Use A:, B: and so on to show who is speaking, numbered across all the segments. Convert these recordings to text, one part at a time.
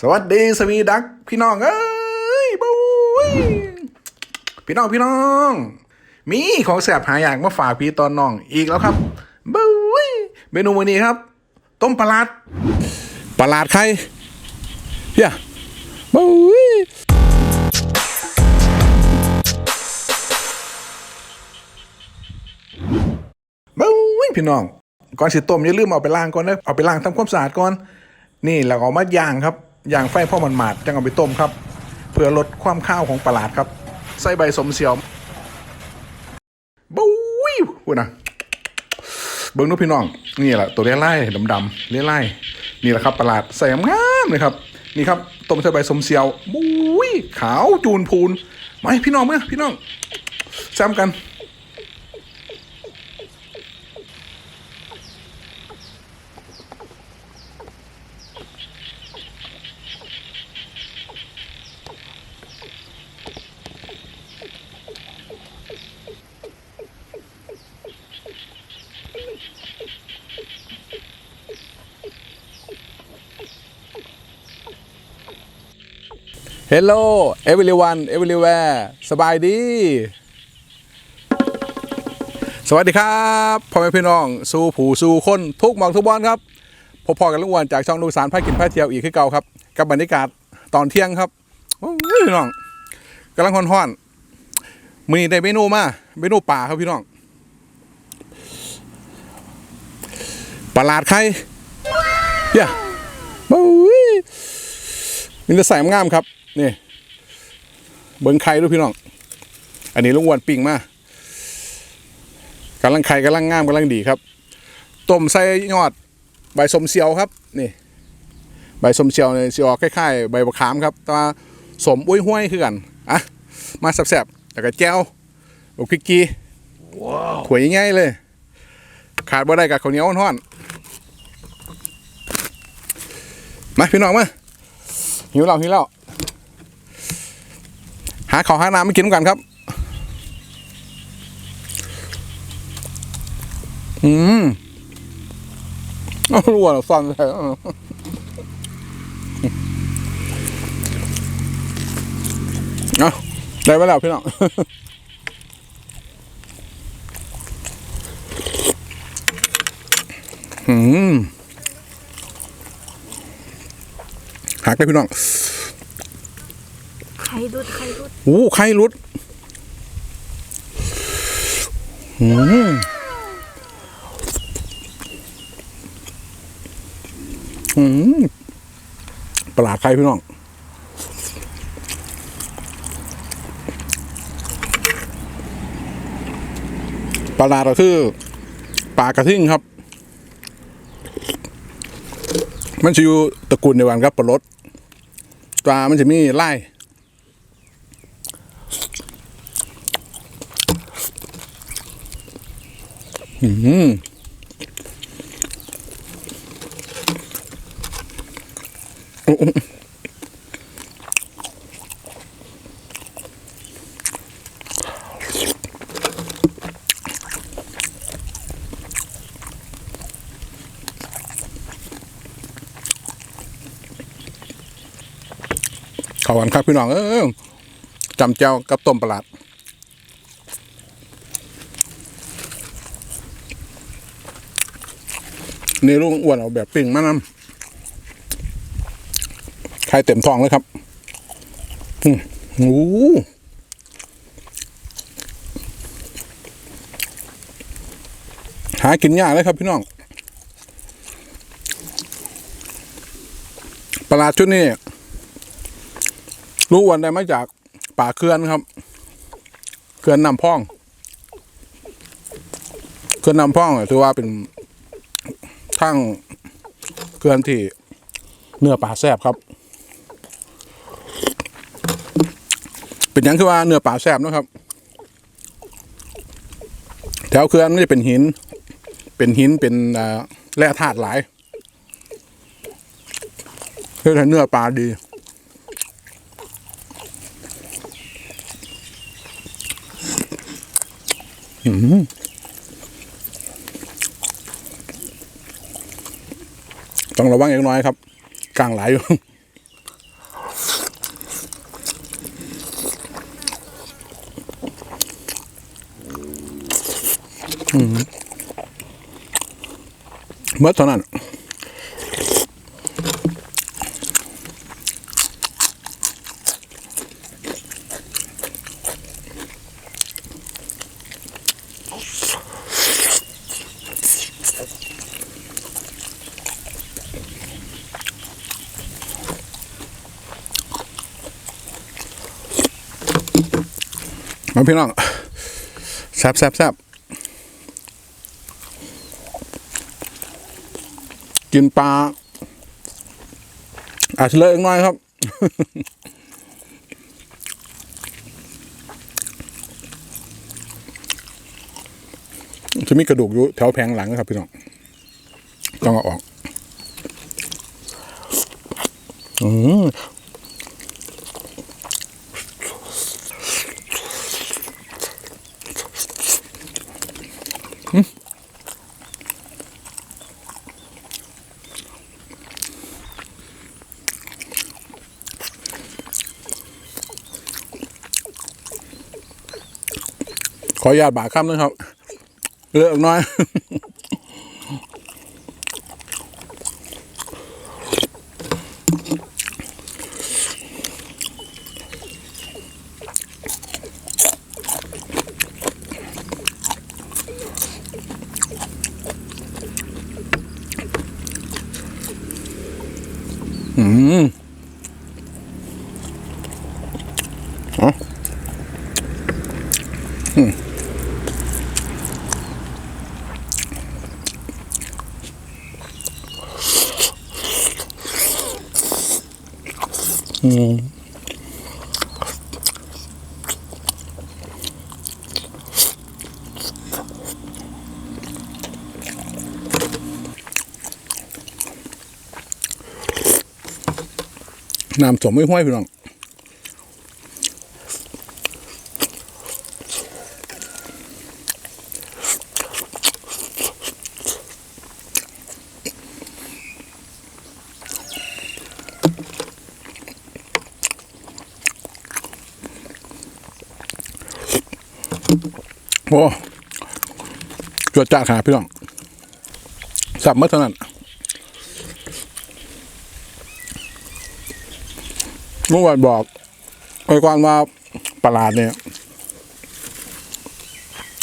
A: สวัสดีสวีดัก พี่น้องเอ้ยบุ้ยพี่น้องพี่น้อง มีของแสบหายอย่างมาฝากพี่ตอนน้องอีกแล้วครับบุ้ยเมนูวันนี้ครับ ต้มปลาลาดปลาลาดใครเฮียบุ้ยบุ้ยพี่น้องก่อนสิต้มอย่าลืมเอาไปล้างก่อนนะเอาไปล้างทำความสะอาดก่อน นี่แล้วก็เอามาย่างครับยางไฟพ่อมันหมาดจังเอาไปต้มครับ เพื่อลดความข้าวของปลาหลาดครับใส่ใบสมเสียวบุ้ยพูดนะเบิ้งนูกพี่น้อง นี่แหละตัวเลี้ยไล่ดำๆเลี้ยไล่นี่แหละครับปลาหลาดใส่งามเลยครับ นี่ครับต้มใส่ใบสมเสียวบุ้ยขาวจูนพูนมาพี่น้องเมื่อพี่น้องแซมกัน Hello everyone everywhere สบายดี สวัสดีครับพ่อแม่พี่น้อง สู่ผู้สู่คนทุกหมองทุกบอลครับพบพอกันลุงวันจากช่องลูกสารพากินพาเที่ยวอีกคือเก่าครับ กับบรรยากาศตอนเที่ยงครับโอ้ยพี่น้องกำลังฮ้อนๆมือนี้ได้เมนูมาเมนูป่าครับพี่น้องปลาลาดไข่เฮียโอ้ยมีแต่ใส่งามครับ นี่เบิ้งไข่ด้วยพี่น้อง อันนี้ลุงอ้วนปิ้งมากำลังไข่กำลังงามกำลังดีครับ ต้มใส่ยอดใบสมเซียวครับ นี่ ใบสมเซียวเนี่ยสิออกคล้ายๆใบมะขามครับ แต่ว่าสมอุ้ยห้วยคือกัน อะ มาแซ่บๆแล้วก็แจ้วลูกพริกกีขวยง่ายๆเลย ขาดบ่ได้กับข้าวเหนียวร้อนๆมาพี่น้องมาหิวแล้วหิวแล้ว หาข้าวหาน้ำมากินกันครับอืมรัวซ่อนใส่เออเอาได้ไปแล้วพี่น้องอืมหักเลยพี่น้อง
B: ไข่ดุดไข่ดุด
A: โอ้ไข่รุดอืมอืมปลาไข่พี่น้องปลาลาก็คือปลากระทิ่งครับ มันจะอยู่ตระกูลเดียวกันครับปลารสปลามันจะมีไล่ อืมโอ้โอ้ ขอวันครับพี่น้องเออจำเจ้ากับต้มปลาหลาด นี่ลูกอ้วนเอาแบบปิ้งมานำไข่เต็มท้องเลยครับ อืมโอ้โหหากินยากเลยครับพี่น้อง ปลาชุดนี้ลูกอ้วนได้มาจากป่าเขื่อนครับเขื่อนนำพ่องเขื่อนนำพ่องถือว่าเป็น ทั้งเกลือนที่เนื้อปลาแซบครับ เป็นอย่างคือว่าเนื้อปลาแซบนะครับ แถวเขื่อนมันจะเป็นหิน เป็นหินเป็นแร่ธาตุหลายเพื่อให้เนื้อปลาดีอืม ต้องระวังเล็กน้อยครับกลางหลายอยู่เมื่อตอนนั้น มาพี่น้องแซบแซบแซบกินปลาอาจจะเลอะอีกหน่อยครับ จะมีกระดูกอยู่แถวแผงหลังนะครับพี่น้อง ต้องเอาออก อืม ขออนุญาตบาดคำนะครับ เลือกน้อย อืม น้ำสมไม่ห้วยพี่น้องโอ้จวดจ้าขาพี่น้องสับเมื่อเท่านั้น เมื่อวานบอกไอ้ก่อนว่าประหลาดเนี่ย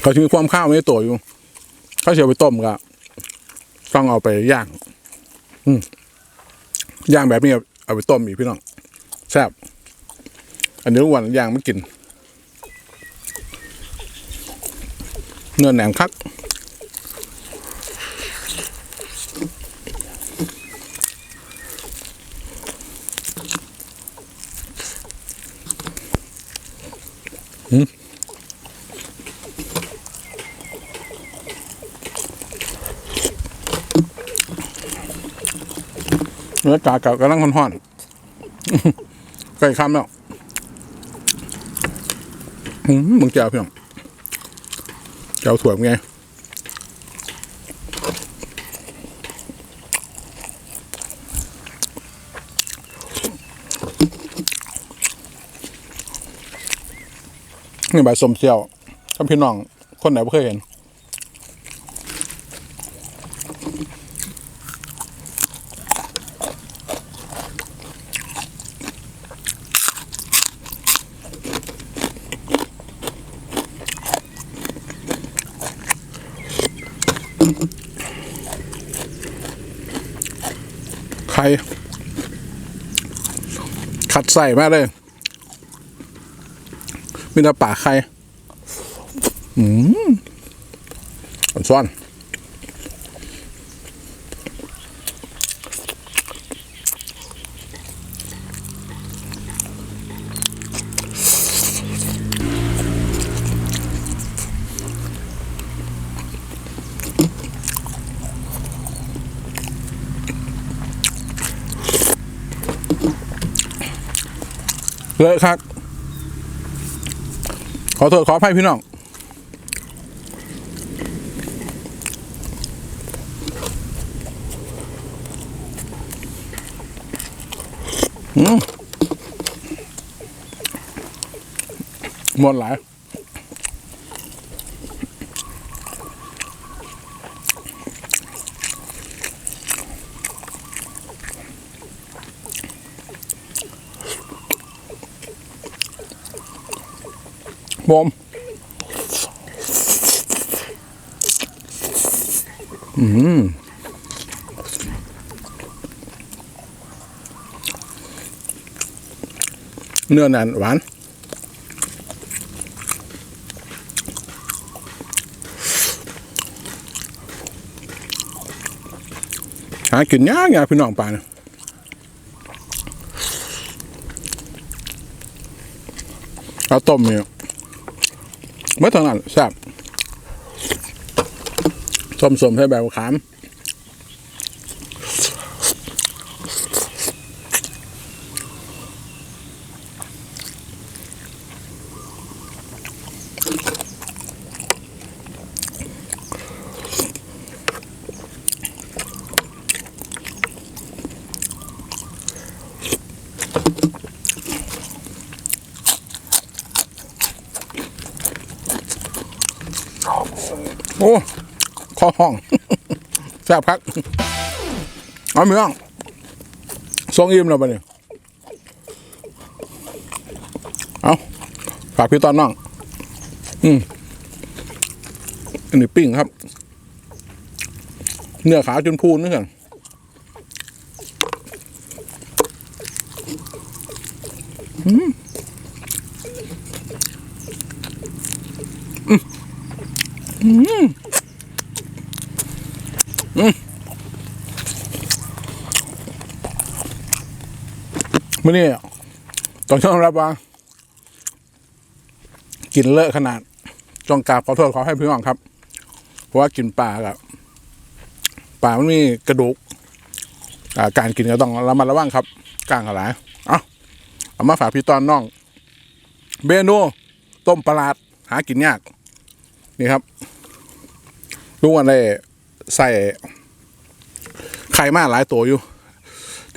A: เขาจะมีความข้าวไม่ตัวอยู่ เขาจะเอาไปต้มก็ต้องเอาไปย่าง อืมย่างแบบนี้เอาไปต้มอีกพี่น้องแซ่บอันนี้ทุกวันย่างไม่กิน เนื้อแหนงคัก เนื้อกาเก่ากำลังห่อนๆใกล้คำแล้วมมึงแก้วพี่น้องแก้วถั่วเป็นไงนี่ใบสมเซียวถ้าพี่น้อง คนไหนไม่เคยเห็น ข่ขัดใส่มากเลย มีแต่ปากใครอืมอันซ้อน เลอะครับ ขอโทษขออภัยพี่น้องมหมดหลาย ผมอืมเนื้อแน่นหวานหากินยากยากพี่น้องป่านะเอาต้มเนี่ย ไม่เท่านั้นแซ่บส้มสมให้แบบขาม โอ้คอห้องแซ่บครับเอาเมืองทรงอิ่มแล้วปะเนี่ยเอาฝากพี่ตอนน้อง อืมอันนี้ปิ้งครับ เนื้อขาวจนพูนนี่กันมื่ื่อนี้ต้องยอมรับว่า กินเลอะขนาดจองกราบขอโทษขอให้พี่น้องครับ เพราะว่ากินปลากับปลามันมีกระดูกการกินก็ต้องระมัดระวังครับกลางอะไรเอาเอามาฝากพี่ตอนน้อง เบนูต้มปลาดหากินยาก นี่ครับลุงวันได้ใส่ไข่มาหลายตัวอยู่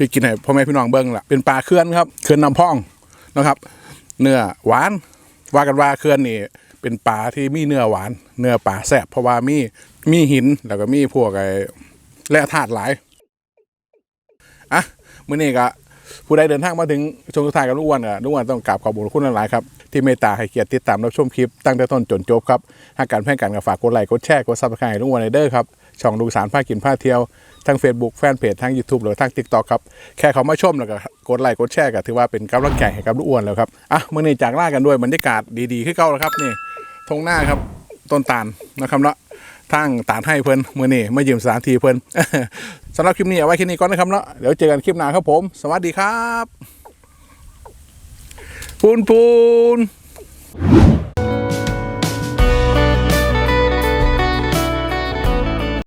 A: ที่กินให้พ่อแม่พี่น้องเบิ้งล่ะเป็นปลาเคลื่อนครับเคลื่อนนำพองนะครับ เนื้อหวานว่ากันว่าเคลื่อนนี่เป็นปลาที่มีเนื้อหวาน เนื้อปลาแซ่บเพราะว่ามีมีหินแล้วก็มีพวกไอ้แร่ธาตุหลายอะมื้อนี้ก็ผู้ใดเดินทางมาถึงช่วงสุดท้ายกับลูกอ้วนอะลูกอ้วนต้องกราบขอบคุณหลายๆครับที่เมตตาให้เกียรติติดตามรับชมคลิปตั้งแต่ต้นจนจบครับหากการแพร่กันก็ฝากกดไลค์กดแชร์กดซับสไครต์ลูกอ้วนในเด้อครับ ช่องลูสารผ้ากินผ้าเที่ยวทั้ง Facebook แฟนเพจทั้ง YouTube หรือทั้ง TikTok ครับ แค่เขามาชมแล้วก็กดไลค์กดแชร์ก็ถือว่าเป็นกำลังใจให้กับลูกอ้วนแล้วครับ อะมื่อนี้จากล่ากันด้วยบรรยากาศดีๆขึ้นเก้าแล้วครับนี่ทงหน้าครับต้นตาลนะครับเนาะทั้งตาลให้เพิ่นมื่อนี้มายืมสถานที่เพิ่นสำหรับคลิปนี้เอาไว้แค่นี้ก่อนนะครับเนาะเดี๋ยวเจอกันคลิปหน้าครับผม สวัสดีครับ ปูนปูน